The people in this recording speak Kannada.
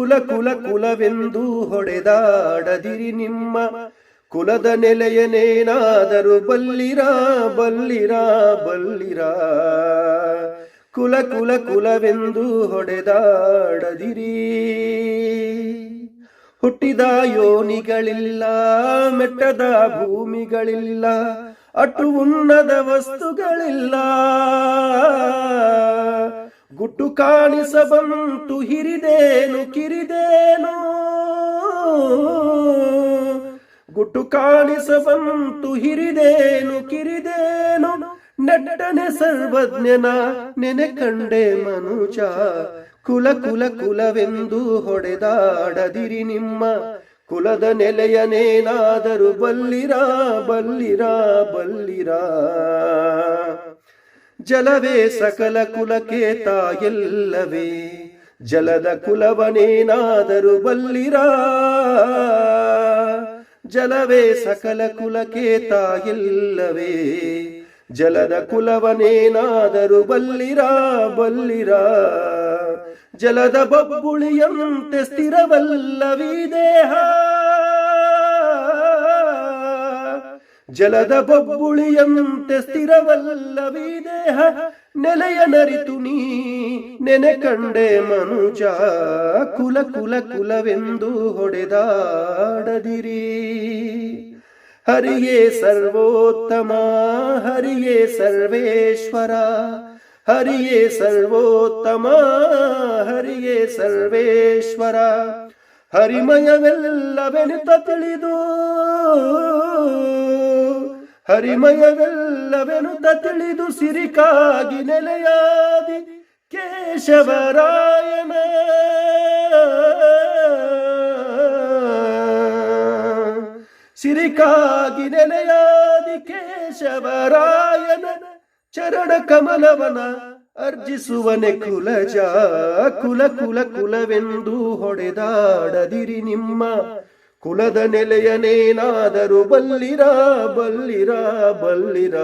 ಕುಲ ಕುಲ ಕುಲವೆಂದು ಹೊಡೆದಾಡದಿರಿ ನಿಮ್ಮ ಕುಲದ ನೆಲೆಯನೇನಾದರೂ ಬಲ್ಲಿರ ಬಲ್ಲಿರ ಬಲ್ಲಿರ. ಕುಲ ಕುಲ ಕುಲವೆಂದು ಹೊಡೆದಾಡದಿರಿ. ಹುಟ್ಟಿದ ಯೋನಿಗಳಿಲ್ಲ, ಮೆಟ್ಟದ ಭೂಮಿಗಳಿಲ್ಲ, ಅಟು ಉನ್ನದ ವಸ್ತುಗಳಿಲ್ಲ. ಗುಟ್ಟು ಕಾಣಿಸಬಂತು ಹಿರಿದೇನು ಕಿರಿದೇನು. ಗುಟ್ಟು ಕಾಣಿಸಬಂತು ಹಿರಿದೇನು ಕಿರಿದೇನು. ನೆಟ್ಟನೆ ಸರ್ವಜ್ಞನ ನೆನೆ ಕಂಡೆ ಮನುಜ. ಕುಲ ಕುಲ ಕುಲವೆಂದು ಹೊಡೆದಾಡದಿರಿ ನಿಮ್ಮ. ಕುಲದ ನೆಲೆಯನೇನಾದರೂ ಬಲ್ಲಿರ ಬಲ್ಲಿರ ಬಲ್ಲಿರ. ಜಲವೇ ಸಕಲ ಕುಲಕ್ಕೆ ತಾಯಲ್ಲವೇ ಜಲದ ಕುಲವನೇನಾದರೂ ಬಲ್ಲಿರ. ಜಲವೇ ಸಕಲ ಕುಲಕ್ಕೆ ತಾಯಿಲ್ಲವೇ ಜಲದ ಕುಲವನೇನಾದರೂ ಬಲ್ಲಿರ ಬಲ್ಲಿರ. ಜಲದ ಬಬ್ಬುಳಿಯಂತೆ ಸ್ಥಿರವಲ್ಲವೀ ದೇಹ. ಜಲದ ಬೊಬ್ಬುಳಿಯಂತೆ ಸ್ಥಿರವಲ್ಲವೀ ದೇಹ ನೆಲೆಯ ನರಿತು ನೀ, ನೆನೆ ಕಂಡೆ ಮನುಜ, ಕುಲ ಕುಲ ಕುಲವೆಂದು ಹೊಡೆದಾಡದಿರಿ. ಹರಿಯೇ ಸರ್ವೋತ್ತಮ, ಹರಿಯೇ ಸರ್ವೇಶ್ವರ, ಹರಿಯೇ ಸರ್ವೋತ್ತಮ, ಹರಿಯೇ ಸರ್ವೇಶ್ವರ. ಹರಿಮಯವೆಲ್ಲವೆನುತ ತಿಳಿದು ಹರಿಮಯವೆಲ್ಲವೆನುತ ತಿಳಿದು ಸಿರಿಕಾಗಿ ನೆಲೆಯಾದಿ ಕೇಶವರಾಯನ. ಸಿರಿಕಾಗಿ ನೆಲೆಯಾದಿ ಕೇಶವರಾಯನ ಚರಣ ಕಮಲವನ ಅರ್ಜಿಸುವನೆ ಕುಲಜ ಕುಲ ಕುಲ ಕುಲವೆಂದು ಹೊಡೆದಾಡದಿರಿ ನಿಮ್ಮ ಕುಲದ ನೆಲೆಯನೇನಾದರೂ ಬಲ್ಲಿರ ಬಲ್ಲಿರ ಬಲ್ಲಿರ.